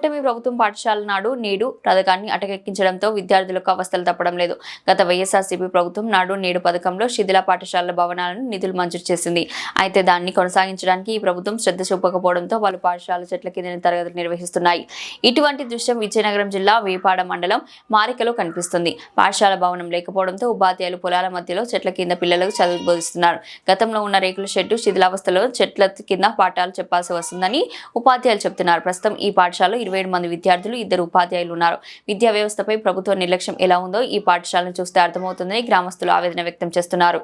కూటమి ప్రభుత్వం పాఠశాల నాడు నేడు పథకాన్ని అటకెక్కించడంతో విద్యార్థులకు అవస్థలు తప్పడం లేదు. గత వైఎస్ఆర్సీపీ ప్రభుత్వం నాడు నేడు పథకంలో శిథిల పాఠశాలల భవనాలను నిధులు మంజూరు చేసింది. అయితే దాన్ని కొనసాగించడానికి ఈ ప్రభుత్వం శ్రద్ధ చూపకపోవడంతో పలు పాఠశాల చెట్ల కింద తరగతులు నిర్వహిస్తున్నాయి. ఇటువంటి దృశ్యం విజయనగరం జిల్లా వేపాడ మండలం మారికలో కనిపిస్తుంది. పాఠశాల భవనం లేకపోవడంతో ఉపాధ్యాయులు పొలాల మధ్యలో చెట్ల కింద పిల్లలకు చదువు బోధిస్తున్నారు. గతంలో ఉన్న రేకుల షెడ్డు శిథిలావస్థలో చెట్ల కింద పాఠాలు చెప్పాల్సి వస్తుందని ఉపాధ్యాయులు చెబుతున్నారు. ప్రస్తుతం ఈ పాఠశాలలో ఇరవై మంది విద్యార్థులు ఇద్దరు ఉపాధ్యాయులు ఉన్నారు. విద్యా వ్యవస్థపై ప్రభుత్వ నిర్లక్ష్యం ఎలా ఉందో ఈ పాఠశాలను చూస్తే అర్థమవుతుందని గ్రామస్తులు ఆవేదన వ్యక్తం చేస్తున్నారు.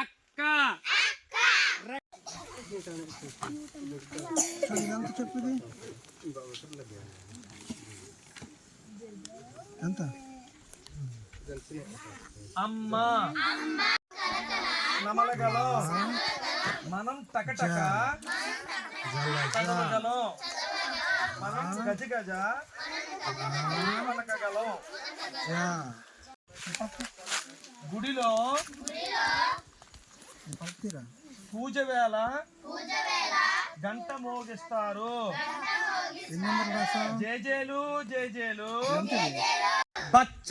అక్క. ఎంత? అమ్మ. నమలగలో. మనం టకటక తగలగలో మనం మనకగలం యా గుడిలో పూజ వేళ గంట మోగిస్తారు. జేజేలు జేజేలు బచ్చ.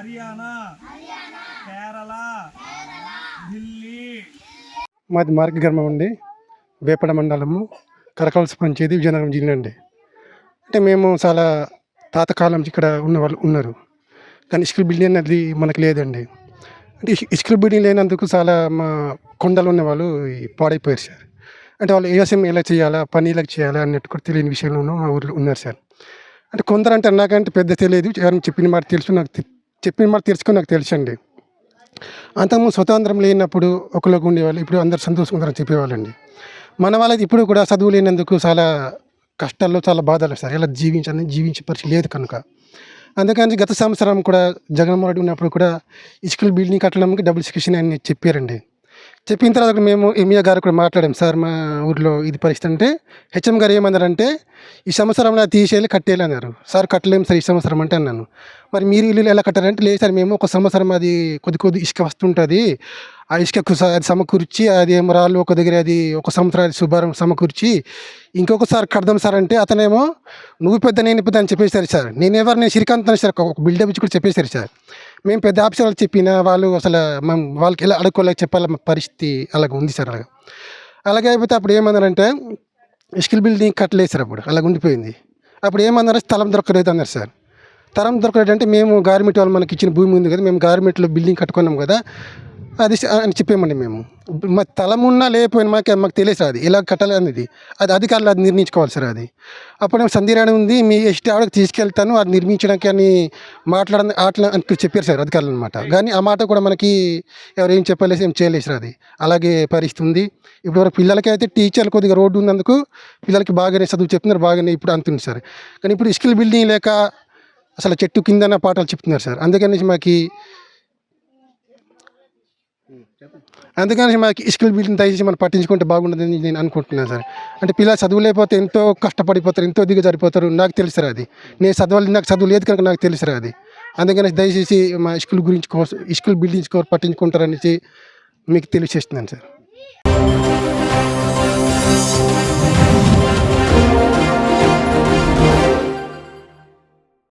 హర్యానా. కేరళ. ఢిల్లీ. మాది మార్గ గ్రామం అండి. వేపడ మండలము. కరకలస పంచేది విజయనగరం జిల్లా అండి. అంటే మేము చాలా తాతకాలం నుంచి ఇక్కడ ఉన్న వాళ్ళు ఉన్నారు. కానీ ఇసుకల బిల్డింగ్ అనేది మనకు లేదండి. అంటే ఇసుకల బిల్డింగ్ లేనందుకు చాలా మా కొండలు ఉన్న వాళ్ళు పాడైపోయారు సార్. అంటే వాళ్ళు వ్యవసాయం ఎలా చేయాలా పని ఎలా చేయాలా అన్నట్టు కూడా తెలియని విషయంలోనూ మా ఊర్లో ఉన్నారు సార్. అంటే కొందరు అంటే నాకంటే పెద్ద తెలియదు. ఎవరైనా చెప్పిన మాట తెలుసు నాకు చెప్పిన మాట తెలుసుకొని నాకు తెలుసు అండి అంతకుముందు స్వతంత్రం లేనప్పుడు ఒకరికి ఉండేవాళ్ళు ఇప్పుడు అందరు సంతోషంగా చెప్పేవాళ్ళండి. మన వాళ్ళది ఇప్పుడు కూడా చదువు లేనందుకు చాలా కష్టాల్లో చాలా బాధలు సార్. ఇలా జీవించాలని జీవించే పరిస్థితి లేదు కనుక. అందుకని గత సంవత్సరం కూడా జగన్మోహన్ రెడ్డి ఉన్నప్పుడు కూడా ఇసుకల బిల్డింగ్ కట్టడానికి డబుల్ సెక్షన్ అని చెప్పారండి. చెప్పిన తర్వాత మేము ఎంఏ గారు కూడా మాట్లాడాం. సార్ మా ఊర్లో ఇది పరిస్థితి అంటే హెచ్ఎం గారు ఏమన్నారంటే ఈ సంవత్సరం తీసేయాలి కట్టేయాలి అన్నారు. సార్ కట్టలేము సార్ ఈ సంవత్సరం అంటే అన్నాను. మరి మీరు ఇల్లు ఎలా కట్టారంటే లేదు సార్ మేము ఒక సంవత్సరం అది కొద్ది కొద్ది ఇసుక వస్తుంటుంది. ఆ ఇసుక అది సమకూర్చి అది ఏమో రాళ్ళు ఒక దగ్గర అది ఒక సంవత్సరాది శుభారం సమకూర్చి ఇంకొకసారి కడదాం సార్ అంటే అతనేమో నువ్వు పెద్ద నేను పెద్ద అని చెప్పేశారు సార్. నేను నేను శ్రీకాంత్ అని సార్ ఒక బిల్డప్ ఇచ్చి కూడా చెప్పేశారు సార్. మేము పెద్ద ఆఫీసర్లు చెప్పిన వాళ్ళు అసలు మనం వాళ్ళకి ఎలా అడుక్కోలేక చెప్పాల పరిస్థితి అలాగ ఉంది సార్ అలాగ. అలాగే అయిపోతే అప్పుడు ఏమన్నారంటే స్కిల్ బిల్డింగ్ కట్టలేదు సార్ అప్పుడు అలాగ ఉండిపోయింది. అప్పుడు ఏమన్నారు స్థలం దొరకలేదు అన్నారు సార్. తరం దొరకలేదు అంటే మేము గార్మెంట్ వాళ్ళు మనకి ఇచ్చిన భూమి ఉంది కదా మేము గార్మెంట్లో బిల్డింగ్ కట్టుకున్నాం కదా అది అని చెప్పామండి మేము. మా తలమున్నా లేకపోయినా మాకు మాకు తెలియదు అది. ఎలా కట్టాలి అనేది. అది అధికారులు అది నిర్ణయించుకోవాలి సార్ అది. అప్పుడు సంధిరాణి ఉంది మీ ఎస్టీ ఆవిడకి తీసుకెళ్తాను అది నిర్మించడానికి అని మాట్లాడని ఆటలు అని చెప్పారు సార్ అధికారులు అనమాట కానీ ఆ మాట కూడా మనకి ఎవరు ఏం చెప్పలేసి ఏం చేయలేదు సార్ అది. అలాగే పరిస్థితి ఉంది. ఇప్పుడు పిల్లలకి అయితే టీచర్లు కొద్దిగా రోడ్డు ఉన్నందుకు పిల్లలకి బాగానే చదువు చెప్తున్నారు బాగానే ఇప్పుడు అంతుంది సార్. కానీ ఇప్పుడు స్కిల్ బిల్డింగ్ లేక అసలు చెట్టు కిందన పాఠాలు చెప్తున్నారు సార్. అందుకని మాకు అందుకని మాకు స్కిల్ బిల్డింగ్ దయచేసి మనం పట్టించుకుంటే బాగుంటుందని నేను అనుకుంటున్నాను సార్. అంటే పిల్లలు చదువు లేకపోతే ఎంతో కష్టపడిపోతారు ఎంతో దిగ జరిపోతారు నాకు తెలుసు సార్ అది. నేను చదవాలి నాకు చదువు లేదు కనుక నాకు తెలుసు సార్ అది. అందుకని దయచేసి మా స్కూల్ గురించి కోసం స్కూల్ బిల్డింగ్స్ కోసం పట్టించుకుంటారనేసి మీకు తెలియచేస్తున్నాను సార్.